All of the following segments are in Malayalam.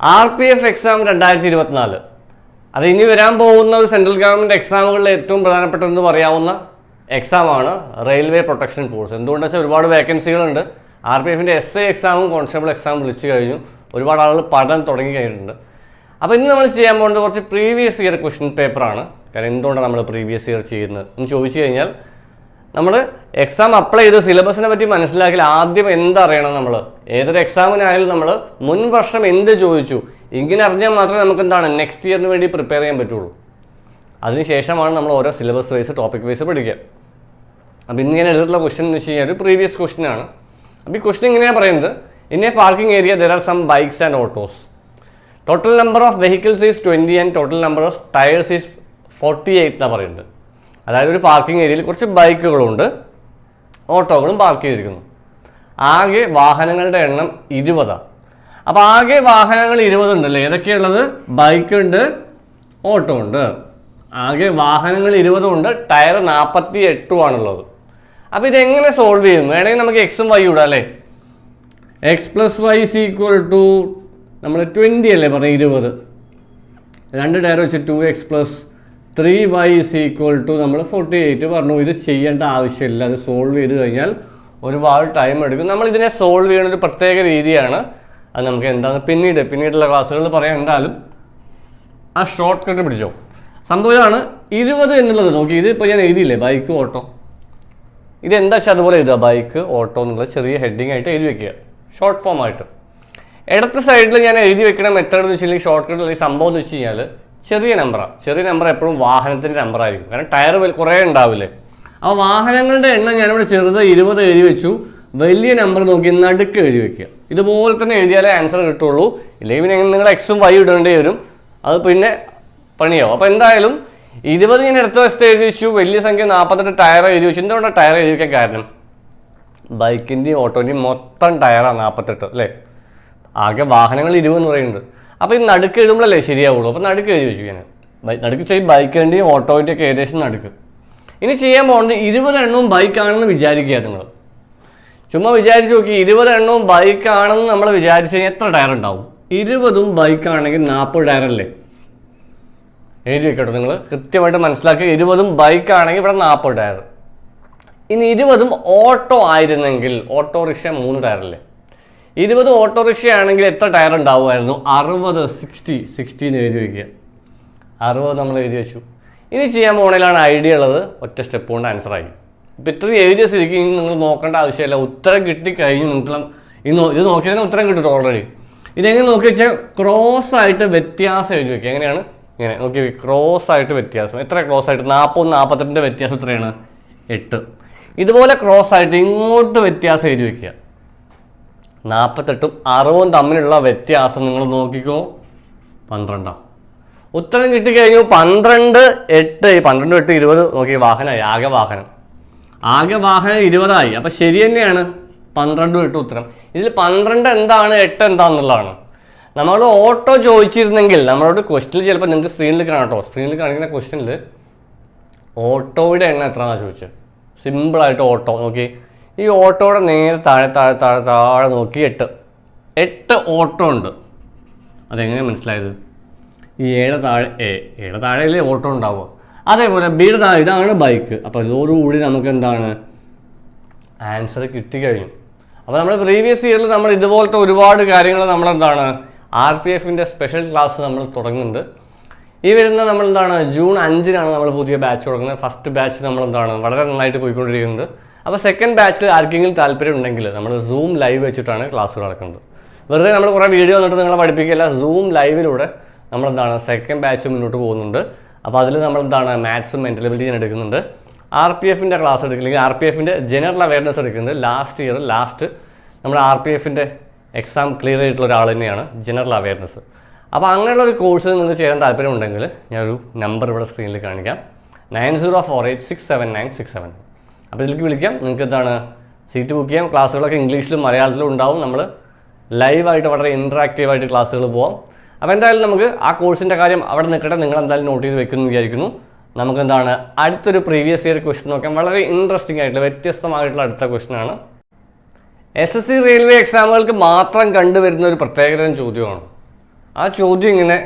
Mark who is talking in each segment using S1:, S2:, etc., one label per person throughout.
S1: ആർ പി എഫ് എക്സാം രണ്ടായിരത്തി ഇരുപത്തിനാല് അത് ഇനി വരാൻ പോകുന്ന ഒരു സെൻട്രൽ ഗവൺമെന്റ് എക്സാമുകളിൽ ഏറ്റവും പ്രധാനപ്പെട്ടതെന്ന് പറയാവുന്ന എക്സാമാണ് റെയിൽവേ പ്രൊട്ടക്ഷൻ ഫോഴ്സ് എന്തുകൊണ്ടെന്ന് വെച്ചാൽ ഒരുപാട് വേക്കൻസികളുണ്ട് ആർ പി എഫിന്റെ എസ് ഐ എക്സാമും കോൺസ്റ്റബിൾ എക്സാമും വിളിച്ചു കഴിഞ്ഞു. ഒരുപാട് ആളുകൾ പഠനം തുടങ്ങി കഴിഞ്ഞിട്ടുണ്ട്. അപ്പോൾ ഇന്ന് നമ്മൾ ചെയ്യാൻ പോകുന്നത് കുറച്ച് പ്രീവിയസ് ഇയർ ക്വസ്റ്റ്യൻ പേപ്പറാണ് കാരണം എന്തുകൊണ്ടാണ് നമ്മൾ പ്രീവിയസ് ഇയർ ചെയ്യുന്നത്? എന്ന് ചോദിച്ചു കഴിഞ്ഞാൽ നമ്മൾ എക്സാം അപ്ലൈ ചെയ്ത് സിലബസിനെ പറ്റി മനസ്സിലാക്കിയാൽ ആദ്യം എന്തറിയണം നമ്മൾ ഏതൊരു എക്സാമിനായാലും നമ്മൾ മുൻ വർഷം എന്ത് ചോദിച്ചു? ഇങ്ങനെ അറിഞ്ഞാൽ മാത്രമേ നമുക്ക് എന്താണ് നെക്സ്റ്റ് ഇയറിന് വേണ്ടി പ്രിപ്പയർ ചെയ്യാൻ പറ്റുള്ളൂ. അതിനുശേഷമാണ് നമ്മൾ ഓരോ സിലബസ് വൈസ് ടോപ്പിക് വൈസ് പഠിക്കുക. അപ്പോൾ ഇന്ന് ഞാൻ എടുത്തിട്ടുള്ള ക്വസ്റ്റ്യൻ എന്ന് വെച്ച് കഴിഞ്ഞാൽ ഒരു പ്രീവിയസ് ക്വസ്റ്റ്യൻ ആണ്. അപ്പോൾ ഈ ക്വസ്റ്റ്യൻ ഇങ്ങനെയാണ് പറയുന്നത്. In a parking area there are some bikes and autos total number of vehicles is twenty and total number of tyres is forty eight എന്നാണ് പറയുന്നത്. അതായത് ഒരു പാർക്കിംഗ് ഏരിയയിൽ കുറച്ച് ബൈക്കുകളുണ്ട് ഓട്ടോകളും പാർക്ക് ചെയ്തിരിക്കുന്നു. ആകെ വാഹനങ്ങളുടെ എണ്ണം ഇരുപതാണ് അപ്പോൾ ആകെ വാഹനങ്ങൾ ഇരുപതുണ്ടല്ലേ? ഏതൊക്കെയുള്ളത്? ബൈക്ക് ഉണ്ട് ഓട്ടോ ഉണ്ട്. ആകെ വാഹനങ്ങൾ ഇരുപതും ഉണ്ട് ടയർ നാൽപ്പത്തി എട്ടുമാണുള്ളത് അപ്പോൾ ഇതെങ്ങനെ സോൾവ് ചെയ്യും? വേണമെങ്കിൽ നമുക്ക് എക്സും വൈ ഇടാം അല്ലേ? X plus y is equal to നമ്മൾ ട്വന്റി അല്ലേ പറഞ്ഞത്? ഇരുപത്. രണ്ട് ടയർ വെച്ച് two x plus three y is equal to നമ്മൾ ഫോർട്ടി എയ്റ്റ് പറഞ്ഞു. ഇത് ചെയ്യേണ്ട ആവശ്യമില്ല. അത് സോൾവ് ചെയ്ത് കഴിഞ്ഞാൽ ഒരുപാട് ടൈം എടുക്കും. നമ്മൾ ഇതിനെ സോൾവ് ചെയ്യുന്ന ഒരു പ്രത്യേക രീതിയാണ്. അത് നമുക്ക് എന്താണ് പിന്നീട്? പിന്നീടുള്ള ക്ലാസ്സുകളിൽ പറയാം. എന്തായാലും ആ ഷോർട്ട് കട്ട് പിടിച്ചോ. സംഭവം ഇതാണ്. ഇരുപത് എന്നുള്ളത് നോക്കി. ഇത് ഇപ്പോൾ ഞാൻ എഴുതിയില്ലേ? ബൈക്ക് ഓട്ടോ ഇത് എന്താ വെച്ചാൽ അതുപോലെ എഴുതുക. ബൈക്ക് ഓട്ടോ എന്നുള്ള ചെറിയ ഹെഡിങ് ആയിട്ട് എഴുതി വെക്കുക. ഷോർട്ട് ഫോം ആയിട്ട്. ഇടത്തെ സൈഡിൽ ഞാൻ എഴുതി വെക്കണ മെത്തേഡ് എന്ന് വെച്ചിട്ടുണ്ടെങ്കിൽ ഷോർട്ട് കട്ട് അല്ലെങ്കിൽ സംഭവം എന്ന് വെച്ച് കഴിഞ്ഞാൽ ചെറിയ നമ്പറാണ് ചെറിയ നമ്പർ എപ്പോഴും വാഹനത്തിന്റെ നമ്പറായിരിക്കും കാരണം ടയർ കുറേ ഉണ്ടാവില്ലേ? അപ്പോൾ വാഹനങ്ങളുടെ എണ്ണം ഞാനിവിടെ ചെറുത് ഇരുപത് എഴുതി വെച്ചു. വലിയ നമ്പർ നോക്കി നടുക്ക് എഴുതി വെക്കുക. ഇതുപോലെ തന്നെ എഴുതിയാലേ ആൻസർ കിട്ടുള്ളൂ. ഇല്ലെങ്കിൽ പിന്നെ നിങ്ങൾ എക്സും വൈ ഇടേണ്ടി വരും. അത് പിന്നെ പണിയാവും. അപ്പോൾ എന്തായാലും ഇരുപത് ഞാൻ അടുത്ത വശത്ത് എഴുതി വെച്ചു. വലിയ സംഖ്യ നാൽപ്പത്തെട്ട് ടയർ എഴുതി വെച്ചു. എന്തുകൊണ്ടാണ് ടയർ എഴുതി വെക്കാൻ കാരണം? ബൈക്കിന്റെയും ഓട്ടോന്റെയും മൊത്തം ടയറാണ് നാൽപ്പത്തെട്ട് അല്ലേ? ആകെ വാഹനങ്ങൾ ഇരുപതെന്ന് പറയുന്നുണ്ട്. അപ്പോൾ ഈ നടുക്ക് എഴുതുമ്പോഴല്ലേ ശരിയാവുള്ളൂ. അപ്പോൾ നടുക്ക് എഴുതി വെച്ചു ഞാൻ നടുക്ക് ചെയ്യും ബൈക്കിന്റെയും ഓട്ടോയിന്റെ ഒക്കെ ഏകദേശം നടുക്ക്. ഇനി ചെയ്യാൻ പോകുന്നത് ഇരുപതെണ്ണവും ബൈക്കാണെന്ന് വിചാരിക്കുക നിങ്ങൾ. ചുമ്മാ വിചാരിച്ച് നോക്കി ഇരുപതെണ്ണവും ബൈക്കാണെന്ന് നമ്മൾ വിചാരിച്ചു കഴിഞ്ഞാൽ എത്ര ടയർ ഉണ്ടാവും? ഇരുപതും ബൈക്കാണെങ്കിൽ നാൽപ്പത് ടയറല്ലേ എഴുതി വെക്കട്ടെ നിങ്ങൾ. കൃത്യമായിട്ട് മനസ്സിലാക്കി. ഇരുപതും ബൈക്കാണെങ്കിൽ ഇവിടെ നാൽപ്പത് ടയർ ഇനി ഇരുപതും ഓട്ടോ ആയിരുന്നെങ്കിൽ ഓട്ടോറിക്ഷ മൂന്ന് ടയറല്ലേ ഇരുപത് ഓട്ടോറിക്ഷ ആണെങ്കിൽ എത്ര ടയർ ഉണ്ടാവുമായിരുന്നു? അറുപത് സിക്സ്റ്റി സിക്സ്റ്റി എന്ന് എഴുതി വയ്ക്കുക അറുപത് നമ്മൾ എഴുതി വെച്ചു. ഇനി ചെയ്യാൻ പോകണേലാണ് ഐഡിയ ഉള്ളത്. ഒറ്റ സ്റ്റെപ്പ് കൊണ്ട് ആൻസർ ആയി. ഇപ്പം ഇത്രയും എഴുതിയ സ്ഥിതിക്ക് നിങ്ങൾ നോക്കേണ്ട ആവശ്യമില്ല. ഉത്തരം കിട്ടിക്കഴിഞ്ഞ് നിങ്ങൾക്ക് നിങ്ങൾ നോ- ഇത് നോക്കിയാൽ തന്നെ ഉത്തരം കിട്ടും ഓൾറെഡി ഇതെങ്ങനെ നോക്കി വെച്ചാൽ ക്രോസ് ആയിട്ട് വ്യത്യാസം എഴുതി വയ്ക്കുക എങ്ങനെയാണ്? ഇങ്ങനെ നോക്കി ക്രോസ് ആയിട്ട് വ്യത്യാസം. എത്ര ക്രോസ് ആയിട്ട്? നാൽപ്പത് നാൽപ്പത്തെട്ടിന്റെ വ്യത്യാസം എത്രയാണ്? എട്ട്. ഇതുപോലെ ക്രോസ് ആയിട്ട് ഇങ്ങോട്ട് വ്യത്യാസം എഴുതി വെക്കുക. നാൽപ്പത്തെട്ടും അറുപതും തമ്മിലുള്ള വ്യത്യാസം നിങ്ങൾ നോക്കിക്കോ. പന്ത്രണ്ടാം. ഉത്തരം കിട്ടിക്കഴിഞ്ഞു പന്ത്രണ്ട് എട്ട് പന്ത്രണ്ട് എട്ട് ഇരുപത് നോക്കി വാഹനമായി ആകെ വാഹനം. ആകെ വാഹനം ഇരുപതായി. അപ്പം ശരി തന്നെയാണ് പന്ത്രണ്ട് എട്ട് ഉത്തരം. ഇതിൽ പന്ത്രണ്ട് എന്താണ് എട്ട് എന്താണെന്നുള്ളതാണ് നമ്മൾ ഓട്ടോ ചോദിച്ചിരുന്നെങ്കിൽ നമ്മളോട് ക്വസ്റ്റിൽ ചിലപ്പോൾ നിങ്ങൾക്ക് സ്ക്രീനിൽ കാണാം കേട്ടോ. സ്ക്രീനിൽ കാണിക്കുന്ന ക്വസ്റ്റ്യനിൽ ഓട്ടോയുടെ എണ്ണം എത്രയാണെന്നാണ് ചോദിച്ചത്? സിമ്പിളായിട്ട് ഓട്ടോ നോക്കി. ഈ ഓട്ടോയുടെ നേരെ താഴെ താഴെ താഴെ താഴെ നോക്കി എട്ട്. എട്ട് ഓട്ടോ ഉണ്ട്. അതെങ്ങനെ മനസ്സിലായത്? ഈ ഏഴ് താഴെ എ ഏഴ് താഴെയല്ലേ ഓട്ടോ ഉണ്ടാവുക. അതേപോലെ ബിയുടെ താഴെ ഇതാണ് ബൈക്ക്. അപ്പോൾ ഇതോടുകൂടി നമുക്ക് എന്താണ് ആൻസർ കിട്ടിക്കഴിഞ്ഞു. അപ്പോൾ നമ്മൾ പ്രീവിയസ് ഇയറിൽ നമ്മൾ ഇതുപോലത്തെ ഒരുപാട് കാര്യങ്ങൾ നമ്മളെന്താണ്? ആർ പി എഫിന്റെ സ്പെഷ്യൽ ക്ലാസ് നമ്മൾ തുടങ്ങുന്നുണ്ട്. ഈ വരുന്ന നമ്മൾ എന്താണ് ജൂൺ അഞ്ചിനാണ് നമ്മൾ പുതിയ ബാച്ച് തുടങ്ങുന്നത്. ഫസ്റ്റ് ബാച്ച് നമ്മൾ എന്താണ് വളരെ നന്നായിട്ട് പോയിക്കൊണ്ടിരിക്കുന്നത് അപ്പോൾ സെക്കൻഡ് ബാച്ചിൽ ആർക്കെങ്കിലും താല്പര്യം ഉണ്ടെങ്കിൽ നമ്മൾ സൂം ലൈവ് വെച്ചിട്ടാണ് ക്ലാസ്സുകൾ നടക്കുന്നത്. വെറുതെ നമ്മൾ കുറേ വീഡിയോ വന്നിട്ട് നിങ്ങളെ പഠിപ്പിക്കില്ല സൂം ലൈവിലൂടെ നമ്മൾ എന്താണ് സെക്കൻഡ് ബാച്ച് മുന്നോട്ട് പോകുന്നുണ്ട്. അപ്പോൾ അതിൽ നമ്മൾ എന്താണ് മാത്സും മെന്റലബിലിറ്റി ഞാൻ എടുക്കുന്നുണ്ട്. ആർ പി എഫിന്റെ ക്ലാസ് എടുക്കില്ലെങ്കിൽ ആർ പി എഫിന്റെ ജനറൽ അവയർനെസ് എടുക്കുന്നത് ലാസ്റ്റ് ഇയർ ലാസ്റ്റ് നമ്മുടെ ആർ പി എഫിന്റെ എക്സാം ക്ലിയർ ചെയ്തിട്ടുള്ള ഒരാൾ തന്നെയാണ് ജനറൽ അവയർനെസ് അപ്പോൾ അങ്ങനെയുള്ള ഒരു കോഴ്സ് നിങ്ങൾക്ക് ചെയ്യാൻ താല്പര്യമുണ്ടെങ്കിൽ ഞാനൊരു നമ്പർ ഇവിടെ സ്ക്രീനിൽ കാണിക്കാം. Nine zero four eight six seven nine six seven അപ്പോൾ ഇതിലേക്ക് വിളിക്കാം. നിങ്ങൾക്ക് എന്താണ് സീറ്റ് ബുക്ക് ചെയ്യാം. ക്ലാസ്സുകളൊക്കെ ഇംഗ്ലീഷിലും മലയാളത്തിലും ഉണ്ടാവും. നമ്മൾ ലൈവായിട്ട് വളരെ ഇൻട്രാക്റ്റീവായിട്ട് ക്ലാസ്സുകൾ പോവാം. അപ്പോൾ എന്തായാലും നമുക്ക് ആ കോഴ്സിന്റെ കാര്യം അവിടെ നിൽക്കട്ടെ. നിങ്ങൾ എന്തായാലും നോട്ട് ചെയ്ത് വെക്കുന്നു വിചാരിക്കുന്നു. നമുക്ക് എന്താണ് അടുത്തൊരു പ്രീവിയസ് ഇയർ ക്വസ്റ്റ്യൻ നോക്കാം. വളരെ ഇൻട്രസ്റ്റിംഗ് ആയിട്ടുള്ള വ്യത്യസ്തമായിട്ടുള്ള അടുത്ത ക്വസ്റ്റൻ ആണ്. എസ് എസ് സി റെയിൽവേ എക്സാമുകൾക്ക് മാത്രം കണ്ടുവരുന്ന ഒരു പ്രത്യേകതരം ചോദ്യമാണ്. ആ ചോദ്യം ഇങ്ങനെ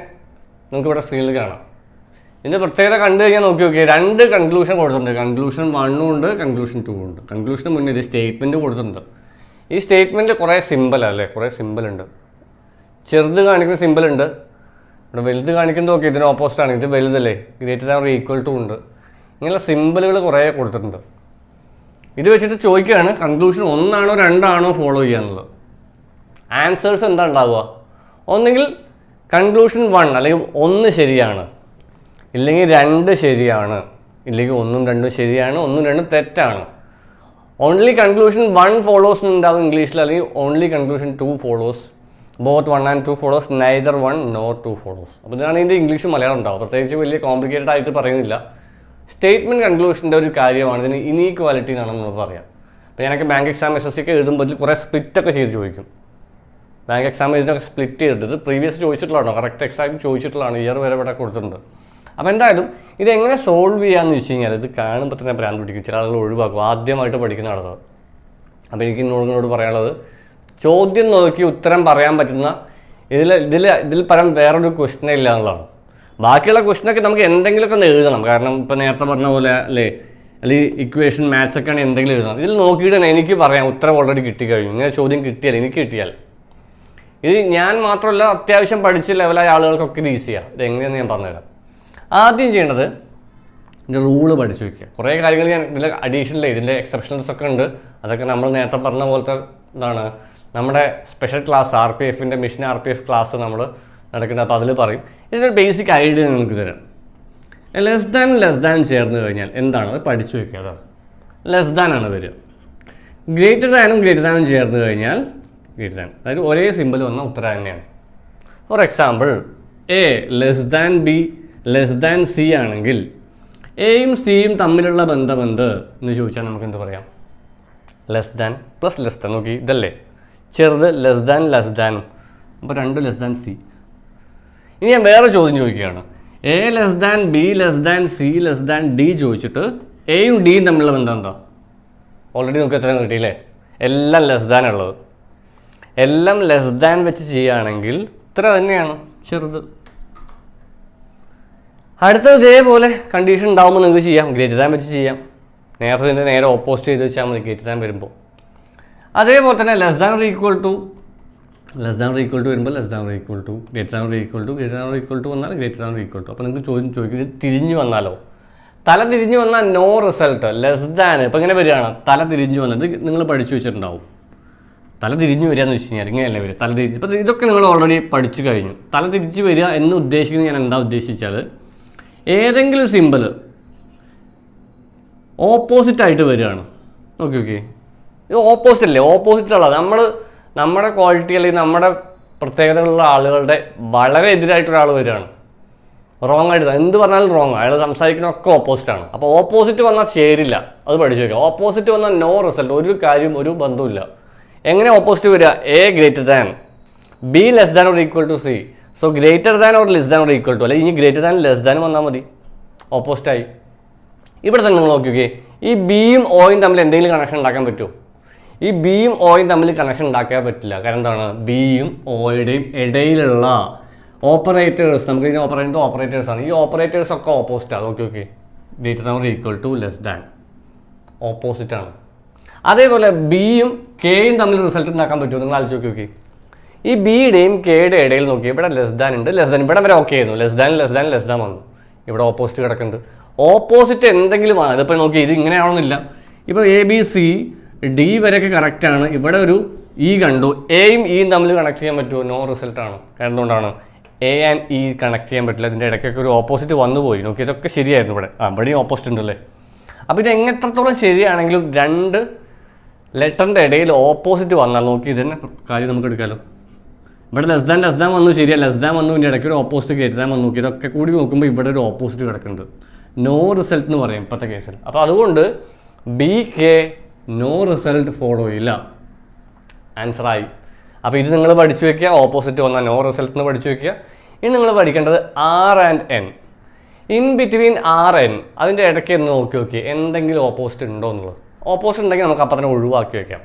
S1: നമുക്ക് ഇവിടെ സ്ക്രീനിൽ കാണാം. ഇതിന്റെ പ്രത്യേകത കണ്ടു കഴിഞ്ഞാൽ നോക്കി നോക്കി രണ്ട് കൺക്ലൂഷൻ കൊടുത്തിട്ടുണ്ട്. കൺക്ലൂഷൻ വണ്ണും ഉണ്ട് കൺക്ലൂഷൻ ടു ഉണ്ട്. കൺക്ലൂഷന് മുന്നേ ഒരു സ്റ്റേറ്റ്മെന്റ് കൊടുത്തിട്ടുണ്ട്. ഈ സ്റ്റേറ്റ്മെന്റ് കുറേ സിമ്പിളല്ലേ കുറേ സിമ്പിളുണ്ട് ചെറുത് കാണിക്കുന്ന സിമ്പിളുണ്ട് ഇവിടെ വലുത് കാണിക്കുന്നത് നോക്കി ഇതിന് ഓപ്പോസിറ്റ് ആണ്. ഇത് വലുതല്ലേ? ഗ്രേറ്റർ ആർ ഈക്വൽ ടു ഉണ്ട്. ഇങ്ങനെയുള്ള സിമ്പിളുകൾ കുറേ കൊടുത്തിട്ടുണ്ട്. ഇത് വെച്ചിട്ട് ചോദിക്കുകയാണ് കൺക്ലൂഷൻ ഒന്നാണോ രണ്ടാണോ ഫോളോ ചെയ്യാന്നുള്ളത്? ആൻസേഴ്സ് എന്താ ഉണ്ടാവുക? ഒന്നെങ്കിൽ കൺക്ലൂഷൻ വൺ അല്ലെങ്കിൽ ഒന്ന് ശരിയാണ്. ഇല്ലെങ്കിൽ രണ്ട് ശരിയാണ്. ഇല്ലെങ്കിൽ ഒന്നും രണ്ടും ശരിയാണ് ഒന്നും രണ്ടും തെറ്റാണ്. ഓൺലി കൺക്ലൂഷൻ വൺ ഫോളോസ് ഉണ്ടാവും ഇംഗ്ലീഷിൽ അല്ലെങ്കിൽ only conclusion two follows both one and two follows neither one nor two follows അപ്പോൾ ഇതാണ് ഇതിന്റെ ഇംഗ്ലീഷ് മലയാളം ഉണ്ടാവും പ്രത്യേകിച്ച് വലിയ കോംപ്ലിക്കേറ്റഡ് ആയിട്ട് പറയുന്നില്ല. സ്റ്റേറ്റ്മെന്റ് കൺക്ലൂഷന്റെ ഒരു കാര്യമാണ്. ഇതിന് ഇനീക്വാലിറ്റി എന്നാണ് നമ്മൾ പറയാം. അപ്പോൾ ഞാനൊക്കെ ബാങ്ക് എക്സാം എസ് എസ് സിക്ക് എഴുതുമ്പോൾ കുറേ സ്പ്ലിറ്റൊക്കെ ചെയ്ത് ചോദിക്കും. ബാങ്ക് എക്സാം ഇതിനൊക്കെ സ്പ്ലിറ്റ് ചെയ്തിട്ട് പ്രീവിയസ് ചോദിച്ചിട്ടുള്ളതാണോ? കറക്റ്റ് എക്സാം ചോദിച്ചിട്ടുള്ളതാണ്? ഇയർ വരെ ഇവിടെ കൊടുത്തിട്ടുണ്ട്. അപ്പോൾ എന്തായാലും ഇതെങ്ങനെ സോൾവ് ചെയ്യാമെന്ന് വെച്ച് കഴിഞ്ഞാൽ ഇത് കാണുമ്പോൾ തന്നെ ഭ്രാന്ത് പിടിക്കും. ചില ആളുകൾ ഒഴിവാക്കും. ആദ്യമായിട്ട് പഠിക്കുന്ന ആളുകൾ അപ്പോൾ എനിക്ക് നിങ്ങളോട് പറയാനുള്ളത് ചോദ്യം നോക്കി ഉത്തരം പറയാൻ പറ്റുന്ന ഇതിൽ ഇതിൽ ഇതിൽ പരം വേറൊരു ക്വസ്റ്റ്യൻ ഇല്ല എന്നുള്ളതാണ്. ബാക്കിയുള്ള ക്വസ്റ്റ്യനൊക്കെ നമുക്ക് എന്തെങ്കിലുമൊക്കെ ഒന്ന് എഴുതണം. കാരണം ഇപ്പോൾ നേരത്തെ പറഞ്ഞ പോലെ അല്ലേ അല്ലെങ്കിൽ ഇക്വേഷൻ മാത്സ് ഒക്കെ ആണെങ്കിൽ എന്തെങ്കിലും എഴുതണം. ഇതിൽ നോക്കിയിട്ട് തന്നെ എനിക്ക് പറയാം ഉത്തരം ഓൾറെഡി കിട്ടിക്കഴിഞ്ഞു. ഇങ്ങനെ ചോദ്യം കിട്ടിയാൽ എനിക്ക് കിട്ടിയാൽ. ഇത് ഞാൻ മാത്രമല്ല അത്യാവശ്യം പഠിച്ച ലെവലായ ആളുകൾക്കൊക്കെ ഇത് ഈസിയാണ് ഇത് എങ്ങനെയാണെന്ന് ഞാൻ പറഞ്ഞുതരാം. ആദ്യം ചെയ്യേണ്ടത് ഇതിന്റെ റൂൾ പഠിച്ചു വയ്ക്കുക കുറേ കാര്യങ്ങൾ ഞാൻ ഇതിൽ അഡീഷണൽ ഇതിന്റെ എക്സെപ്ഷൻസ് ഒക്കെ ഉണ്ട്. അതൊക്കെ നമ്മൾ നേരത്തെ പറഞ്ഞ പോലത്തെ ഇതാണ്. നമ്മുടെ സ്പെഷ്യൽ ക്ലാസ് ആർ പി എഫിന്റെ mission R P F class നമ്മൾ നടക്കുന്നത് അപ്പോൾ അതിൽ പറയും. ഇതിന്റെ ബേസിക് ഐഡിയ നിങ്ങൾക്ക് തരാം. ലെസ് ദാൻ ലെസ് ദാൻ ചേർന്ന് കഴിഞ്ഞാൽ എന്താണ്? അത് പഠിച്ചു വയ്ക്കുക അതാണ്. ലെസ് ദാൻ ആണ് വരിക. ഗ്രേറ്റർ ദാനും ഗ്രേറ്റർ ദാനും ചേർന്ന് കഴിഞ്ഞാൽ ഗ്രേറ്റർ ദാൻ അതായത് ഒരേ സിമ്പിൾ വന്ന ഉത്തരം തന്നെയാണ്. For example A less than B less than C ആണെങ്കിൽ എയും സിയും തമ്മിലുള്ള ബന്ധം എന്ത്? എന്ന് ചോദിച്ചാൽ നമുക്ക് എന്ത് പറയാം? Less than plus less than നോക്കി ഇതല്ലേ? ചെറുത് ലെസ് ദാൻ ലെസ് ദാനും അപ്പോൾ രണ്ട് ലെസ് ദാൻ സി ഇനി ഞാൻ വേറെ ചോദ്യം ചോദിക്കുകയാണ്. A less than B less than C less than D ചോദിച്ചിട്ട് എയും ഡിയും തമ്മിലുള്ള ബന്ധം എന്താ? ഓൾറെഡി നമുക്ക് എത്ര കിട്ടിയില്ലേ? എല്ലാം ലെസ് ദാൻ ഉള്ളത്. എല്ലാം ലെസ് ദാൻ വെച്ച് ചെയ്യുകയാണെങ്കിൽ ഇത്ര തന്നെയാണ് ചെറുത്. അടുത്തത് ഇതേപോലെ കണ്ടീഷൻ ഉണ്ടാകുമ്പോൾ നിങ്ങൾക്ക് ചെയ്യാം. ഗ്രേറ്റർ ദാൻ വെച്ച് ചെയ്യാം. നേരത്തെ ഇതിന്റെ നേരെ ഓപ്പോസിറ്റ് ചെയ്ത് വെച്ചാൽ മതി ഗ്രേറ്റർ ദാൻ വരുമ്പോൾ അതേപോലെ തന്നെ less than equal to less than equal to വരുമ്പോൾ less than equal to greater than equal to greater than equal to വന്നാൽ ഗ്രേറ്റർ ദാൻ ഈക്വൽ ടു അപ്പോൾ നിങ്ങൾക്ക് ചോദ്യം ചോദിക്കും തിരിഞ്ഞു വന്നാലോ? തല തിരിഞ്ഞു വന്നാൽ നോ റിസൾട്ട് ലെസ് ദാൻ ഇപ്പം ഇങ്ങനെ വരികയാണ്. തല തിരിഞ്ഞു വന്നത് നിങ്ങൾ പഠിച്ചു വെച്ചിട്ടുണ്ടാവും. തല തിരിഞ്ഞു വരിക എന്ന് വെച്ച് കഴിഞ്ഞാൽ ഇങ്ങനെയല്ലേ വരിക. തല തിരിഞ്ഞ് ഇപ്പം ഇതൊക്കെ നിങ്ങൾ ഓൾറെഡി പഠിച്ചു കഴിഞ്ഞു. തല തിരിച്ചു വരിക എന്ന് ഉദ്ദേശിക്കുന്നത് ഞാൻ എന്താ ഉദ്ദേശിച്ചാൽ ഏതെങ്കിലും സിമ്പിൾ ഓപ്പോസിറ്റ് ആയിട്ട് വരികയാണ്. Okay okay. ഇത് ഓപ്പോസിറ്റ് അല്ലേ? ഓപ്പോസിറ്റ് ഉള്ളത് നമ്മൾ നമ്മുടെ ക്വാളിറ്റി അല്ലെങ്കിൽ നമ്മുടെ പ്രത്യേകതകളുള്ള ആളുകളുടെ വളരെ എതിരായിട്ട് ഒരാൾ വരികയാണ്. റോങ് ആയിട്ട് എന്ത് പറഞ്ഞാലും റോങ് അയാൾ സംസാരിക്കുന്നതൊക്കെ ഓപ്പോസിറ്റ് ആണ്. അപ്പോൾ ഓപ്പോസിറ്റ് വന്നാൽ ചേരില്ല അത് പഠിച്ചു വയ്ക്കുക ഓപ്പോസിറ്റ് വന്നാൽ നോ റിസൾട്ട് ഒരു കാര്യം ഒരു ബന്ധവുമില്ല. എങ്ങനെ ഓപ്പോസിറ്റ് വരിക? A greater than B less than or equal to C so greater than or less than or equal to അല്ലെ ഇനി ഗ്രേറ്റർ ദാൻ ലെസ് ദാൻ വന്നാൽ മതി. ഓപ്പോസിറ്റായി ഇവിടെ തന്നെ നിങ്ങൾ നോക്കിയോക്കെ നോക്കിയേ ഈ ബിയും ഓയും തമ്മിൽ എന്തെങ്കിലും കണക്ഷൻ ഉണ്ടാക്കാൻ പറ്റുമോ? ഈ ബിയും ഓയും തമ്മിൽ കണക്ഷൻ ഉണ്ടാക്കാൻ പറ്റില്ല. കാരണം എന്താണ്? ബിയും ഓയുടെയും ഇടയിലുള്ള ഓപ്പറേറ്റേഴ്സ് നമുക്ക് ഇതിന് ഓപ്പറേറ്റ് ഓപ്പറേറ്റേഴ്സ് ആണ്. ഈ ഓപ്പറേറ്റേഴ്സ് ഒക്കെ ഓപ്പോസിറ്റ് ആണ് okay okay greater than or equal to less than ആണ്. അതേപോലെ ബിയും കെയും തമ്മിൽ റിസൾട്ട് ഉണ്ടാക്കാൻ പറ്റുമോ? നിങ്ങൾ ആലോചിച്ച് നോക്കി നോക്കി ഈ ബിയുടെയും കെയുടെ ഇടയിൽ നോക്കി ഇവിടെ ലെസ് ദാൻ ഉണ്ട് ലെസ് ദാൻ ഇവിടെ വരെ ഓക്കെ ആയിരുന്നു. Less than less than less than വന്നു. ഇവിടെ ഓപ്പോസിറ്റ് കിടക്കുന്നുണ്ട്. ഓപ്പോസിറ്റ് എന്തെങ്കിലും ആണ് ഇതിപ്പോൾ നോക്കി ഇത് ഇങ്ങനെ ആവണമെന്നില്ല ഇപ്പോൾ എ ബി സി ഡി വരെയൊക്കെ കറക്റ്റാണ് ഇവിടെ ഒരു ഇ കണ്ടു. എയും ഇയും തമ്മിൽ കണക്ട് ചെയ്യാൻ പറ്റുമോ? നോ റിസൾട്ടാണ് എന്തുകൊണ്ടാണ്? എ ആൻഡ് ഇ കണക്ട് ചെയ്യാൻ പറ്റില്ല. ഇതിന്റെ ഇടയ്ക്കൊക്കെ ഒരു ഓപ്പോസിറ്റ് വന്നു പോയി. നോക്കി ഇതൊക്കെ ശരിയായിരുന്നു ഇവിടെ. ആ ഇവിടെയും ഓപ്പോസിറ്റ് ഉണ്ടല്ലേ അപ്പോൾ ഇത് എങ്ങനത്തോളം ശരിയാണെങ്കിലും രണ്ട് ലെറ്ററിന്റെ ഇടയിൽ ഓപ്പോസിറ്റ് വന്നാൽ നോക്കി ഇതന്നെ കാര്യം നമുക്ക് എടുക്കാമല്ലോ ഇവിടെ ലെസ് ദാൻ ലെസ് ദാൻ വന്നു ശരിയാ. ലെസ് ദാൻ വന്നു ഇതിന്റെ ഇടയ്ക്ക് ഒരു ഓപ്പോസിറ്റ് ഗ്രേറ്റർ ദാൻ വന്നു. നോക്കി ഇതൊക്കെ കൂടി നോക്കുമ്പോൾ ഇവിടെ ഒരു ഓപ്പോസിറ്റ് കിടക്കുന്നുണ്ട്. നോ റിസൾട്ട് എന്ന് പറയും ഇപ്പോഴത്തെ കേസിൽ അപ്പോൾ അതുകൊണ്ട് B K no result follow ഇല്ല ആൻസറായി അപ്പോൾ ഇത് നിങ്ങൾ പഠിച്ചു വയ്ക്കുക ഓപ്പോസിറ്റ് വന്നാൽ നോ റിസൾട്ട് എന്ന് പഠിച്ചു വയ്ക്കുക ഇനി നിങ്ങൾ പഠിക്കേണ്ടത് R and N in between R N അതിന്റെ ഇടയ്ക്ക് എന്ന് നോക്കി നോക്കി എന്തെങ്കിലും ഓപ്പോസിറ്റ് ഉണ്ടോ എന്നുള്ളത്. ഓപ്പോസിറ്റ് ഉണ്ടെങ്കിൽ നമുക്ക് അപ്പം തന്നെ ഒഴിവാക്കി വെക്കാം.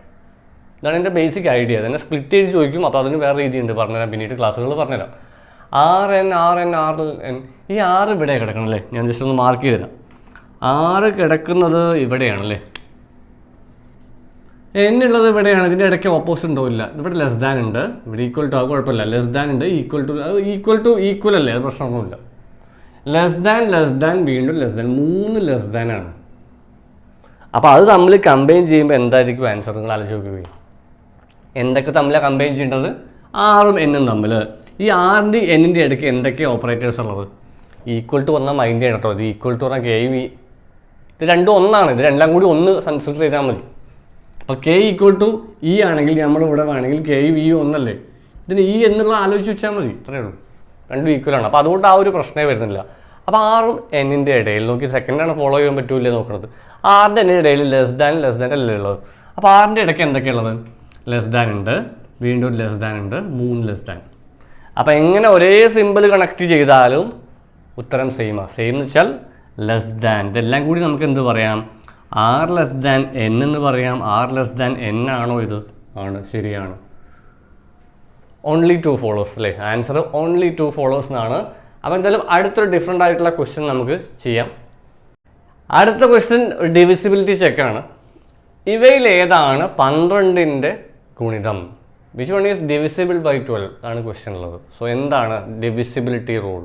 S1: ഇതാണ് എന്റെ ബേസിക് ഐഡിയ തന്നെ സ്പ്ലിറ്റ് ചെയ്ത് ചോദിക്കും. അപ്പോൾ അതിന് വേറെ രീതിയുണ്ട്. പറഞ്ഞുതരാം. പിന്നീട് ക്ലാസ്സുകൾ പറഞ്ഞുതരാം. R N R N R N ഈ ആറ് ഇവിടെ കിടക്കണല്ലേ? ഞാൻ ജസ്റ്റ് ഒന്ന് മാർക്ക് ചെയ്ത് തരാം. ആറ് കിടക്കുന്നത് ഇവിടെയാണല്ലേ? എന്നുള്ളത് ഇവിടെയാണ്. ഇതിന്റെ ഇടയ്ക്ക് ഓപ്പോസിറ്റ് ഉണ്ടോ? ഇല്ല. ഇവിടെ ലെസ് ദാൻ ഉണ്ട്. ഇവിടെ ഈക്വൽ ടു ആ കുഴപ്പമില്ല. ലെസ് ദാൻ ഉണ്ട്. ഈക്വൽ ടു അത് ഈക്വൽ ടു ഈക്വൽ അല്ലേ? അത് പ്രശ്നമൊന്നുമില്ല. ലെസ് ദാൻ ലെസ് ദാൻ വീണ്ടും ലെസ് ദാൻ മൂന്ന് ലെസ് ദാൻ ആണ്. അപ്പോൾ അത് തമ്മിൽ കമ്പൈൻ ചെയ്യുമ്പോൾ എന്തായിരിക്കും ആൻസർ നിങ്ങൾ ആലോചിച്ച് നോക്കുകയും എന്തൊക്കെ തമ്മിലാണ് കമ്പയിൻ ചെയ്യേണ്ടത്? ആറും എന്നും തമ്മിൽ ഈ ആറിന്റെ എന്നിന്റെ ഇടയ്ക്ക് എന്തൊക്കെ ഓപ്പറേറ്റേഴ്സ് ഉള്ളത്? ഈക്വൽ ടു പറഞ്ഞാൽ മൈൻഡ് കേട്ടോ ഇത് ഈക്വൽ ടു പറഞ്ഞാൽ കെ വി ഇത് രണ്ടും ഒന്നാണ്. ഇത് രണ്ടാം കൂടി ഒന്ന് കൺസിഡർ ചെയ്താൽ മതി. അപ്പോൾ കെ ഈക്വൽ ടു ഇ ആണെങ്കിൽ നമ്മൾ ഇവിടെ വേണമെങ്കിൽ വി ഒന്നല്ലേ? ഇതിന് ഇ എന്നുള്ള ആലോചിച്ച് വെച്ചാൽ മതി. ഇത്രയേ ഉള്ളൂ. രണ്ടും ഈക്വൽ ആണ്. അപ്പോൾ അതുകൊണ്ട് ആ ഒരു പ്രശ്നമേ വരുന്നില്ല. അപ്പോൾ ആറും എന്നിന്റെ ഇടയിൽ നോക്കി സെക്കൻഡാണ് ഫോളോ ചെയ്യാൻ പറ്റൂലേ നോക്കുന്നത് ആറിന്റെ എന്നിന്റെ ഇടയിൽ ലെസ് ദാൻ ലെസ് ദാൻ അല്ലേ ഉള്ളത്? അപ്പോൾ ആറിന്റെ ഇടയ്ക്ക് എന്തൊക്കെയുള്ളത് ലെസ് ദാൻ ഉണ്ട്. വീണ്ടും ലെസ് ദാൻ ഉണ്ട്. മൂന്ന് ലെസ് ദാൻ അപ്പോൾ എങ്ങനെ ഒരേ സിമ്പിൾ കണക്ട് ചെയ്താലും ഉത്തരം സെയിമാണ് സെയിം എന്ന് വെച്ചാൽ ലെസ് ദാൻ ഇതെല്ലാം കൂടി നമുക്ക് എന്ത് പറയാം? ആർ ലെസ് ദാൻ എൻ എന്ന് പറയാം. ആർ ലെസ് ദാൻ എൻ ആണോ ഇത്? ആണ്. ശരിയാണ്. ഓൺലി ടു ഫോളോസ് അല്ലേ? ആൻസർ ഓൺലി ടു ഫോളോസ് എന്നാണ്. അപ്പോൾ എന്തായാലും അടുത്തൊരു ഡിഫറെന്റ് ആയിട്ടുള്ള ക്വസ്റ്റ്യൻ നമുക്ക് ചെയ്യാം. അടുത്ത ക്വസ്റ്റ്യൻ ഡിവിസിബിലിറ്റി ചെക്കാണ് ഇവയിൽ ഏതാണ് പന്ത്രണ്ടിന്റെ ഗുണിതം. Which one is divisible by twelve ആണ് ക്വസ്റ്റ്യൻ ഉള്ളത്. സോ എന്താണ് ഡിവിസിബിലിറ്റി റൂൾ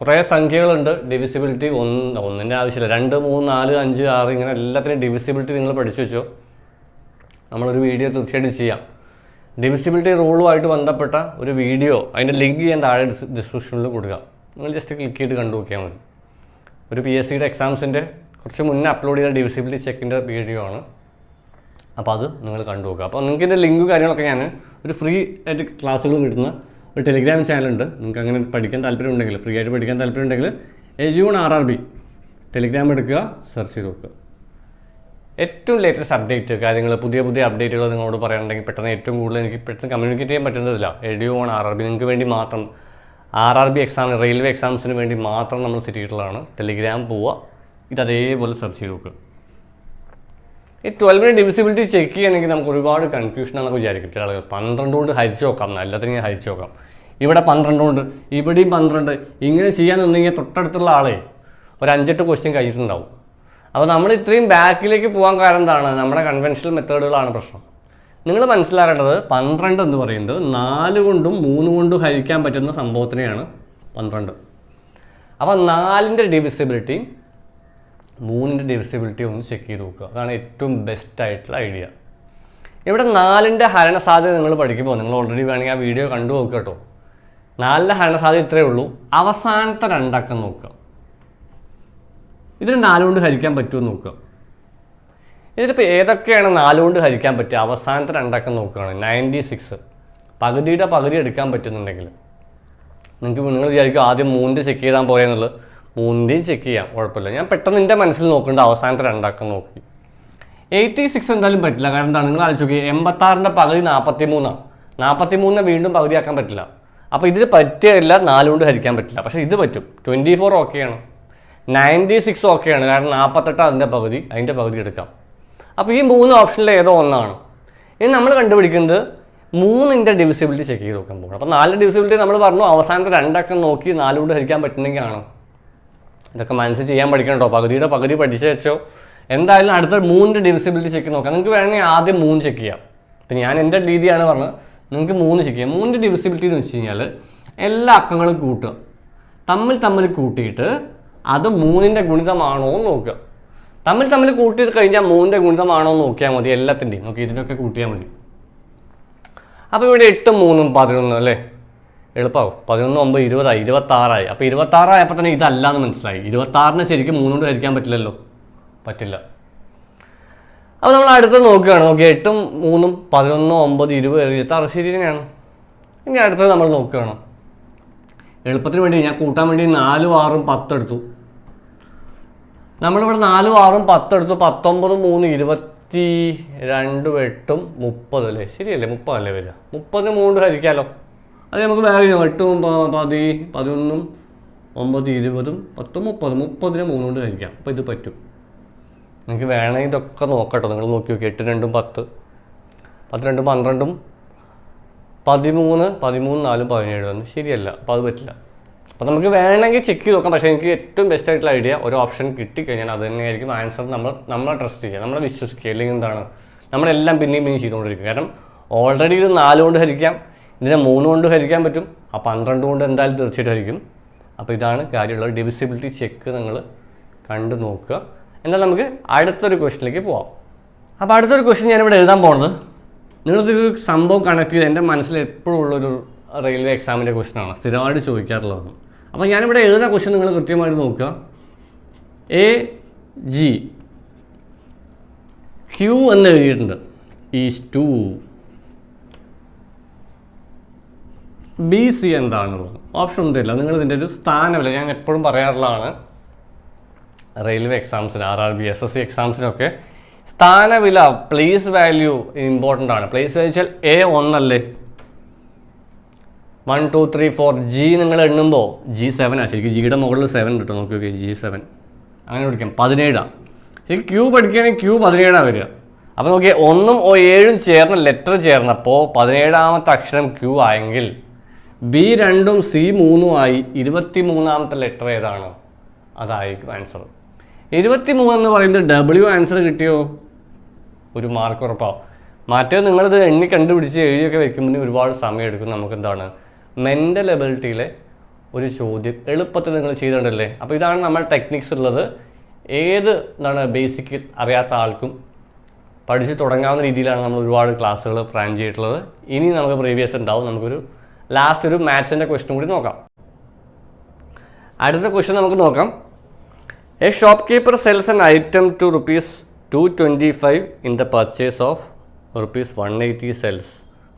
S1: കുറേ സംഖ്യകളുണ്ട്. ഡിവിസിബിലിറ്റി ഒന്ന് ഒന്നിന്റെ ആവശ്യമില്ല. രണ്ട് മൂന്ന് നാല് അഞ്ച് ആറ് ഇങ്ങനെ എല്ലാത്തിനും ഡിവിസിബിലിറ്റി നിങ്ങൾ പഠിച്ചു വെച്ചോ. നമ്മളൊരു വീഡിയോ തീർച്ചയായിട്ടും ചെയ്യാം. ഡിവിസിബിലിറ്റി റൂളുമായിട്ട് ബന്ധപ്പെട്ട ഒരു വീഡിയോ അതിന്റെ ലിങ്ക് ഞാൻ താഴെ ഡിസ്ക്രിപ്ഷനിൽ കൊടുക്കുക നിങ്ങൾ ജസ്റ്റ് ക്ലിക്ക് ചെയ്ത് കണ്ടു നോക്കിയാൽ മതി. ഒരു പി എസ് സിയുടെ എക്സാംസിന്റെ കുറച്ച് മുന്നേ അപ്ലോഡ് ചെയ്ത ഡിവിസിബിലിറ്റി ചെക്കിന്റെ വീഡിയോ ആണ്. അപ്പോൾ അത് നിങ്ങൾ കണ്ടു നോക്കുക. അപ്പോൾ നിങ്ങൾക്ക് ഇതിന്റെ ലിങ്ക് കാര്യങ്ങളൊക്കെ ഞാൻ ഒരു ഫ്രീ ആയിട്ട് ക്ലാസ്സുകൾ കിട്ടുന്ന ഒരു ടെലിഗ്രാം ചാനലുണ്ട് നിങ്ങൾക്ക് അങ്ങനെ പഠിക്കാൻ താല്പര്യം ഉണ്ടെങ്കിൽ ഫ്രീ ആയിട്ട് പഠിക്കാൻ താല്പര്യം ഉണ്ടെങ്കിൽ Eduone R R B Telegram എടുക്കുക സെർച്ച് ചെയ്ത് നോക്കുക. ഏറ്റവും ലേറ്റസ്റ്റ് അപ്ഡേറ്റ് കാര്യങ്ങൾ പുതിയ പുതിയ അപ്ഡേറ്റുകൾ നിങ്ങളോട് പറയാനുണ്ടെങ്കിൽ പെട്ടെന്ന് ഏറ്റവും കൂടുതൽ എനിക്ക് പെട്ടെന്ന് കമ്മ്യൂണിക്കേറ്റ് ചെയ്യാൻ പറ്റുന്നതില്ല. Edu one R R B നിങ്ങൾക്ക് വേണ്ടി മാത്രം R R B exam railway എക്സാംസിന് വേണ്ടി മാത്രം നമ്മൾ സെറ്റ് ചെയ്തിട്ടുള്ളതാണ്. ടെലിഗ്രാം പോവുക. ഇത് അതേപോലെ സെർച്ച് ചെയ്ത് നോക്കുക. ഈ ട്വൽവിന് ഡിവിസിബിലിറ്റി ചെക്ക് ചെയ്യണമെങ്കിൽ നമുക്ക് ഒരുപാട് കൺഫ്യൂഷൻ ആണെന്ന് വിചാരിക്കും. ചില ആളുകൾ പന്ത്രണ്ട് കൊണ്ട് ഹരിച്ചു നോക്കാം എല്ലാത്തിനും ഹരിച്ചു നോക്കാം. ഇവിടെ പന്ത്രണ്ട് കൊണ്ട് ഇവിടെയും പന്ത്രണ്ട് ഇങ്ങനെ ചെയ്യാൻ നിന്നെങ്കിൽ തൊട്ടടുത്തുള്ള ആളെ ഒരു അഞ്ചെട്ട് ക്വസ്റ്റ്യൻ കഴിഞ്ഞിട്ടുണ്ടാവും. അപ്പോൾ നമ്മൾ ഇത്രയും ബാക്കിലേക്ക് പോകാൻ കാരണം എന്താണ്? നമ്മുടെ കൺവെൻഷണൽ മെത്തേഡുകളാണ് പ്രശ്നം. നിങ്ങൾ മനസ്സിലാക്കേണ്ടത് പന്ത്രണ്ട് എന്ന് പറയുന്നത് നാല് കൊണ്ടും മൂന്ന് കൊണ്ടും ഹരിക്കാൻ പറ്റുന്ന സംഭവത്തിനെയാണ് പന്ത്രണ്ട്. അപ്പോൾ നാലിന്റെ ഡിവിസിബിലിറ്റിയും മൂന്നിന്റെ ഡിവിസിബിലിറ്റി ഒന്ന് ചെക്ക് ചെയ്ത് നോക്കുക. അതാണ് ഏറ്റവും ബെസ്റ്റ് ആയിട്ടുള്ള ഐഡിയ ഇവിടെ നാലിന്റെ ഹരണ സാധ്യത നിങ്ങൾ പഠിക്കുമ്പോൾ നിങ്ങൾ ഓൾറെഡി വേണമെങ്കിൽ ആ വീഡിയോ കണ്ടു നോക്കുക കേട്ടോ. നാലിന്റെ ഹരണ സാധ്യത ഇത്രയേ ഉള്ളൂ. അവസാനത്തെ രണ്ടക്കം നോക്കുക. ഇതിന് നാലുകൊണ്ട് ഹരിക്കാൻ പറ്റുമോ നോക്കുക. ഇതിലിപ്പോൾ ഏതൊക്കെയാണ് നാലുകൊണ്ട് ഹരിക്കാൻ പറ്റുക? അവസാനത്തെ രണ്ടക്കം നോക്കുകയാണ്. നയന്റി സിക്സ് പകുതിയുടെ പകുതി എടുക്കാൻ പറ്റുന്നുണ്ടെങ്കിൽ. നിങ്ങൾക്ക് നിങ്ങൾ വിചാരിക്കും ആദ്യം മൂന്നിന്റെ ചെക്ക് ചെയ്താൽ പോയെന്നുള്ളത് മൂന്നിന്റെയും ചെക്ക് ചെയ്യാം. കുഴപ്പമില്ല. ഞാൻ പെട്ടെന്ന് എന്റെ മനസ്സിൽ നോക്കേണ്ട. അവസാനത്തെ രണ്ടാക്കം നോക്കി. എയ്റ്റി സിക്സ് എന്തായാലും പറ്റില്ല. കാരണം എന്താണ്? നിങ്ങൾ ആലോചിച്ച് നോക്കി. എൺപത്താറിന്റെ പകുതി നാൽപ്പത്തി മൂന്നാണ് നാൽപ്പത്തി മൂന്നിനെ വീണ്ടും പകുതിയാക്കാൻ പറ്റില്ല. അപ്പോൾ ഇതിൽ പറ്റിയല്ല നാലുകൊണ്ട് ഹരിക്കാൻ പറ്റില്ല. പക്ഷേ ഇത് പറ്റും. ട്വന്റി ഫോർ ഓക്കെയാണ് നയന്റി സിക്സ് ഓക്കെയാണ് കാരണം നാൽപ്പത്തെട്ട് അതിന്റെ പകുതി. അതിന്റെ പകുതി എടുക്കാം. അപ്പോൾ ഈ മൂന്ന് ഓപ്ഷനിൽ ഏതോ ഒന്നാണ്. ഇനി നമ്മൾ കണ്ടുപിടിക്കുന്നത് മൂന്നിന്റെ ഡിവിസിബിലിറ്റി ചെക്ക് ചെയ്ത് നോക്കാൻ പോകണം അപ്പോൾ നാല് ഡിവിസിബിലിറ്റി നമ്മൾ പറഞ്ഞു. അവസാനത്തെ രണ്ടക്കം നോക്കി നാലുകൊണ്ട് ഹരിക്കാൻ പറ്റുന്നെങ്കിൽ ആണ്? ഇതൊക്കെ മനസ്സിൽ ചെയ്യാൻ പഠിക്കണം കേട്ടോ പകുതിയുടെ പകുതി പഠിച്ചു വെച്ചോ. എന്തായാലും അടുത്ത മൂന്നിന്റെ ഡിവിസിബിലിറ്റി ചെക്ക് നോക്കാം. നിങ്ങൾക്ക് വേണമെങ്കിൽ ആദ്യം മൂന്ന് ചെക്ക് ചെയ്യാം. ഇപ്പം ഞാൻ എന്റെ രീതിയാണ് പറഞ്ഞത്. നിങ്ങൾക്ക് മൂന്ന് ചെക്ക് ചെയ്യാം. മൂന്നിന്റെ ഡിവിസിബിലിറ്റി എന്ന് വെച്ച് കഴിഞ്ഞാൽ എല്ലാ അക്കങ്ങളും കൂട്ടുക. തമ്മിൽ തമ്മിൽ കൂട്ടിയിട്ട് അത് മൂന്നിന്റെ ഗുണിതമാണോ എന്ന് നോക്കുക. തമ്മിൽ തമ്മിൽ കൂട്ടി കഴിഞ്ഞാൽ മൂന്നിന്റെ ഗുണിതമാണോ എന്ന് നോക്കിയാൽ മതി എല്ലാത്തിന്റെയും നോക്കി ഇതിനൊക്കെ കൂട്ടിയാൽ മതി. അപ്പോൾ ഇവിടെ എട്ടും മൂന്നും പതിനൊന്നും അല്ലേ? എളുപ്പമാവും പതിനൊന്ന് ഒമ്പത് ഇരുപതായി ഇരുപത്താറായി. അപ്പോൾ ഇരുപത്താറായപ്പോൾ തന്നെ ഇതല്ല എന്ന് മനസ്സിലായി. ഇരുപത്താറിന് ശരിക്കും മൂന്നുകൊണ്ട് ഹരിക്കാൻ പറ്റില്ലല്ലോ? പറ്റില്ല. അപ്പോൾ നമ്മൾ അടുത്ത് നോക്കുകയാണ്. നോക്കി എട്ടും മൂന്നും പതിനൊന്ന് ഒമ്പത് ഇരുപത് ഇരുപത്താറ് ശരി തന്നെയാണ്. ഇനി അടുത്തത് നമ്മൾ നോക്കുകയാണ്. എളുപ്പത്തിന് വേണ്ടി ഞാൻ കൂട്ടാൻ വേണ്ടി നാലും ആറും പത്തെടുത്തു നമ്മളിവിടെ നാലും ആറും പത്തെടുത്തു പത്തൊമ്പത് മൂന്ന് ഇരുപത്തി രണ്ടും എട്ടും മുപ്പത് അല്ലേ? ശരിയല്ലേ? മുപ്പതല്ലേ വരിക. മുപ്പത് മൂന്ന് ഹരിക്കാമല്ലോ അത് നമുക്ക് വേറെ ചെയ്യാം എട്ടും പതി പതിനൊന്നും ഒമ്പത് ഇരുപതും പത്ത് മുപ്പതും മുപ്പതിന് മൂന്ന് കൊണ്ട് കഴിക്കാം അപ്പോൾ ഇത് പറ്റും. നിങ്ങൾക്ക് വേണമെങ്കിൽ ഇതൊക്കെ നോക്കട്ടോ. നിങ്ങൾ നോക്കി നോക്കി. എട്ട് രണ്ടും പത്ത് പത്ത് രണ്ടും പന്ത്രണ്ടും പതിമൂന്ന് പതിമൂന്ന് നാലും പതിനേഴ്. വന്നു ശരിയല്ല. അപ്പോൾ അത് പറ്റില്ല. അപ്പോൾ നമുക്ക് വേണമെങ്കിൽ ചെക്ക് ചെയ്ത് നോക്കാം. പക്ഷേ എനിക്ക് ഏറ്റവും ബെസ്റ്റ് ആയിട്ടുള്ള ഐഡിയ ഒരു ഓപ്ഷൻ കിട്ടിക്കഴിഞ്ഞാൽ അത് തന്നെയായിരിക്കും ആൻസർ നമ്മൾ നമ്മളെ ട്രസ്റ്റ് ചെയ്യുക. നമ്മളെ വിശ്വസിക്കുക. അല്ലെങ്കിൽ എന്താണ്? നമ്മളെല്ലാം പിന്നെയും പിന്നെയും ചെയ്തുകൊണ്ടിരിക്കും കാരണം ഓൾറെഡി ഇത് നാലുകൊണ്ട് ഹരിക്കാം. ഇതിനെ മൂന്ന് കൊണ്ട് ഹരിക്കാൻ പറ്റും. ആ പന്ത്രണ്ട് കൊണ്ട് എന്തായാലും തീർച്ചയായിട്ടും ഹരിക്കും. അപ്പോൾ ഇതാണ് കാര്യമുള്ള ഡിവിസിബിലിറ്റി ചെക്ക് നിങ്ങൾ കണ്ടു നോക്കുക. എന്നാൽ നമുക്ക് അടുത്തൊരു ക്വസ്റ്റിനിലേക്ക് പോവാം. അപ്പോൾ അടുത്തൊരു ക്വസ്റ്റ്യൻ ഞാനിവിടെ എഴുതാൻ പോകുന്നത് നിങ്ങളിത് സംഭവം കണക്ട് ചെയ്ത് എന്റെ മനസ്സിൽ എപ്പോഴും ഉള്ളൊരു റെയിൽവേ എക്സാമിന്റെ ക്വസ്റ്റ്യനാണ്. സ്ഥിരമായിട്ട് ചോദിക്കാറുള്ളതാണ് അപ്പോൾ ഞാനിവിടെ എഴുതുന്ന ക്വസ്റ്റ്യൻ നിങ്ങൾ കൃത്യമായിട്ട് നോക്കുക. എ ജി ക്യൂ എന്ന് എഴുതിയിട്ടുണ്ട്. ഈസ് ടു ബി സി എന്താണെന്നുള്ളത് ഓപ്ഷൻ ഒന്നും തരില്ല നിങ്ങൾ ഇതിന്റെ ഒരു സ്ഥാനമില്ല ഞാൻ എപ്പോഴും പറയാറുള്ളതാണ്. Railway എക്സാംസിന് R R B S S C എക്സാംസിനൊക്കെ സ്ഥാനവില പ്ലേസ് വാല്യൂ ഇമ്പോർട്ടന്റ് ആണ്. പ്ലേസ് വെച്ചാൽ എ ഒന്നല്ലേ? One two three four G നിങ്ങൾ എണ്ണുമ്പോൾ ജി സെവൻ ആ. ശരിക്കും ജിയുടെ മുകളിൽ സെവൻ കിട്ടും. നോക്കി നോക്കി ജി സെവൻ അങ്ങനെ പഠിക്കാം പതിനേഴാണ് ശരി ക്യൂ പഠിക്കുകയാണെങ്കിൽ ക്യൂ പതിനേഴാണ് വരിക. അപ്പോൾ നോക്കിയാൽ ഒന്നും ഓ ഏഴും ചേർന്ന ലെറ്റർ ചേർന്നപ്പോൾ പതിനേഴാമത്തെ അക്ഷരം ക്യൂ ആയെങ്കിൽ ബി രണ്ടും സി മൂന്നും ആയി ഇരുപത്തി മൂന്നാമത്തെ ലെറ്റർ ഏതാണ്? അതായിരിക്കും ആൻസർ ഇരുപത്തി മൂന്ന് എന്ന് പറയുന്നത് ഡബ്ല്യു ആൻസർ കിട്ടിയോ? ഒരു മാർക്ക് ഉറപ്പാവും മറ്റേ നിങ്ങളിത് എണ്ണി കണ്ടുപിടിച്ച് എഴുതിയൊക്കെ വെക്കുമ്പോൾ ഒരുപാട് സമയം എടുക്കും നമുക്ക് എന്താണ് മെന്റൽ എബിലിറ്റിയിലെ ഒരു ചോദ്യം എളുപ്പത്തിൽ നിങ്ങൾ ചെയ്തിട്ടുണ്ടല്ലേ? അപ്പോൾ ഇതാണ് നമ്മൾ ടെക്നിക്സ് ഉള്ളത്. ഏത് എന്താണ് ബേസിക് അറിയാത്ത ആൾക്കും പഠിച്ച് തുടങ്ങാവുന്ന രീതിയിലാണ് നമ്മൾ ഒരുപാട് ക്ലാസ്സുകൾ പ്ലാൻ ചെയ്തിട്ടുള്ളത്. ഇനി നമുക്ക് പ്രീവിയസ് ഉണ്ടാവും. നമുക്കൊരു ലാസ്റ്റ് ഒരു മാത്സിന്റെ ക്വസ്റ്റൻ കൂടി നോക്കാം. അടുത്ത ക്വസ്റ്റ്യൻ നമുക്ക് നോക്കാം. A shop keeper sells N item to rupees two twenty five in the purchase of rupees one eighty sells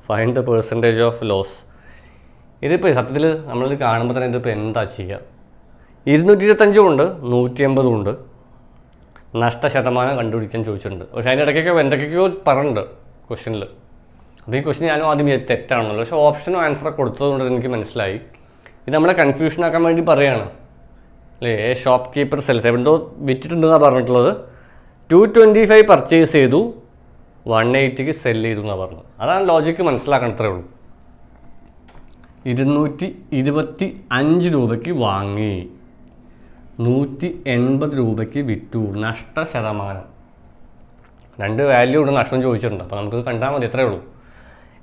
S1: find the percentage of loss ഇതിപ്പോൾ സത്യത്തിൽ നമ്മളിത് കാണുമ്പോൾ തന്നെ ഇതിപ്പോൾ എന്താ ചെയ്യുക ഇരുന്നൂറ്റി ഇരുപത്തഞ്ചും ഉണ്ട് നൂറ്റി എൺപതും ഉണ്ട്. നഷ്ടശതമാനം കണ്ടുപിടിക്കാൻ ചോദിച്ചിട്ടുണ്ട്. പക്ഷേ അതിന്റെ ഇടയ്ക്കൊക്കെ എന്തൊക്കെയൊക്കെയോ പറഞ്ഞിട്ടുണ്ട് ക്വസ്റ്റ്യനിൽ അപ്പോൾ ഈ ക്വസ്റ്റ്യൻ ഞാനും ആദ്യം തെറ്റാണല്ലോ. പക്ഷേ ഓപ്ഷനും ആൻസറൊക്കെ കൊടുത്തതുകൊണ്ട് എനിക്ക് മനസ്സിലായി. ഇത് നമ്മളെ കൺഫ്യൂഷൻ ആക്കാൻ വേണ്ടി പറയുകയാണ് അല്ലേ? എ ഷോപ്പ് കീപ്പർ സെൽസ് എവിടെന്തോ വിറ്റിട്ടുണ്ടെന്നാണ് പറഞ്ഞിട്ടുള്ളത്. ടു ട്വന്റി ഫൈവ് പർച്ചേസ് ചെയ്തു വൺ എയ്റ്റിക്ക് സെൽ ചെയ്തു എന്നാണ് പറഞ്ഞത്. അതാണ് ലോജിക്ക് മനസ്സിലാക്കണത്രേ ഉള്ളൂ. ഇരുന്നൂറ്റി ഇരുപത്തി അഞ്ച് രൂപയ്ക്ക് വാങ്ങി. നൂറ്റി എൺപത് രൂപയ്ക്ക് വിറ്റു. നഷ്ട ശതമാനം രണ്ട് വാല്യൂ ഉണ്ട് നഷ്ടം ചോദിച്ചിട്ടുണ്ട്. അപ്പോൾ നമുക്കത് കണ്ടാൽ മതി. എത്രയേ ഉള്ളൂ.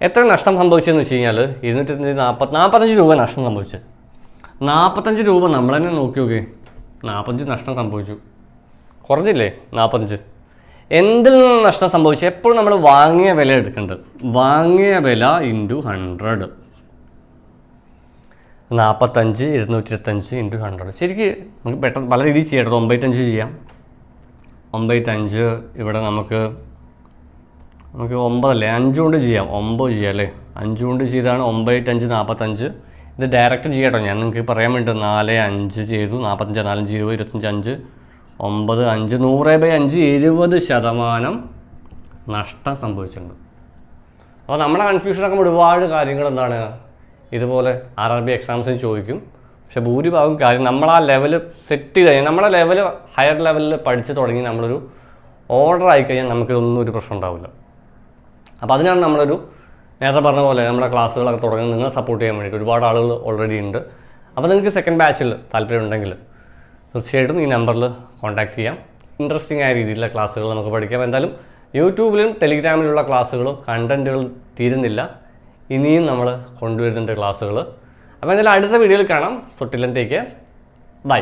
S1: എത്ര നഷ്ടം സംഭവിച്ചതെന്ന് വെച്ച് കഴിഞ്ഞാൽ ഇരുന്നൂറ്റി നാൽപ്പത്തി നാൽപ്പത്തഞ്ച് രൂപ നഷ്ടം സംഭവിച്ചു. നാൽപ്പത്തഞ്ച് രൂപ നമ്മൾ തന്നെ നോക്കി നോക്കി. നാൽപ്പത്തഞ്ച് നഷ്ടം സംഭവിച്ചു. കുറഞ്ഞില്ലേ? നാൽപ്പത്തഞ്ച് എന്തിൽ നിന്ന് നഷ്ടം സംഭവിച്ചു എപ്പോഴും നമ്മൾ വാങ്ങിയ വില എടുക്കേണ്ടത്. വാങ്ങിയ വില ഇന്റു ഹൺഡ്രഡ് നാൽപ്പത്തഞ്ച് ഇരുന്നൂറ്റി ഇരുപത്തഞ്ച് ഇന്റു ഹൺഡ്രഡ് ശരിക്ക് നമുക്ക് പെട്ടെന്ന് പല രീതിയിൽ ചെയ്യട്ടെ ഒമ്പത്തഞ്ച് ചെയ്യാം. ഒമ്പത്തഞ്ച് ഇവിടെ നമുക്ക് നമുക്ക് ഒമ്പതല്ലേ? അഞ്ച് കൊണ്ട് ചെയ്യാം. ഒമ്പത് ചെയ്യാം അല്ലേ? അഞ്ച് കൊണ്ട് ചെയ്താണ് അഞ്ച് നാൽപ്പത്തഞ്ച് ഇത് ഡയറക്റ്റ് ചെയ്യാട്ടോ ഞാൻ. നിങ്ങൾക്ക് പറയാൻ വേണ്ടി നാല് അഞ്ച് ചെയ്തു. നാൽപ്പത്തഞ്ച് നാലഞ്ച് ഇരുപത് ഇരുപത്തഞ്ച് അഞ്ച്. ഒമ്പത് അഞ്ച്. നൂറ് ബൈ അഞ്ച് എഴുപത് ശതമാനം നഷ്ടം സംഭവിച്ചിട്ടുണ്ട്. അപ്പോൾ നമ്മളെ കൺഫ്യൂഷൻ കൺഫ്യൂഷനൊക്കെ ഒരുപാട് കാര്യങ്ങൾ എന്താണ്? ഇതുപോലെ ആർ ആർ ബി എക്സാംസിന് ചോദിക്കും. പക്ഷേ ഭൂരിഭാഗം കാര്യം നമ്മൾ ആ ലെവൽ സെറ്റ് ചെയ്ത് കഴിഞ്ഞാൽ നമ്മളെ ലെവൽ ഹയർ ലെവലിൽ പഠിച്ച് തുടങ്ങി നമ്മളൊരു ഓർഡർ ആയിക്കഴിഞ്ഞാൽ നമുക്കിതൊന്നും ഒരു പ്രശ്നം ഉണ്ടാവില്ല. അപ്പോൾ അതിനാണ് നമ്മളൊരു നേരത്തെ പറഞ്ഞ പോലെ നമ്മുടെ ക്ലാസ്സുകളൊക്കെ തുടങ്ങി നിങ്ങൾ സപ്പോർട്ട് ചെയ്യാൻ വേണ്ടിയിട്ട് ഒരുപാട് ആളുകൾ ഓൾറെഡി ഉണ്ട്. അപ്പോൾ നിങ്ങൾക്ക് സെക്കൻഡ് ബാച്ചിൽ താല്പര്യമുണ്ടെങ്കിൽ തീർച്ചയായിട്ടും ഈ നമ്പറിൽ കോൺടാക്ട് ചെയ്യാം. ഇൻട്രസ്റ്റിംഗ് ആയ രീതിയിലുള്ള ക്ലാസ്സുകൾ നമുക്ക് പഠിക്കാം. എന്തായാലും യൂട്യൂബിലും ടെലിഗ്രാമിലുള്ള ക്ലാസ്സുകളും കണ്ടന്റുകൾ തീരുന്നില്ല. ഇനിയും നമ്മൾ കൊണ്ടുവരുന്നുണ്ട് ക്ലാസ്സുകൾ. അപ്പോൾ എന്തായാലും അടുത്ത വീഡിയോയിൽ കാണാം. സൊട്ടിലൻ ടേക്ക് ബൈ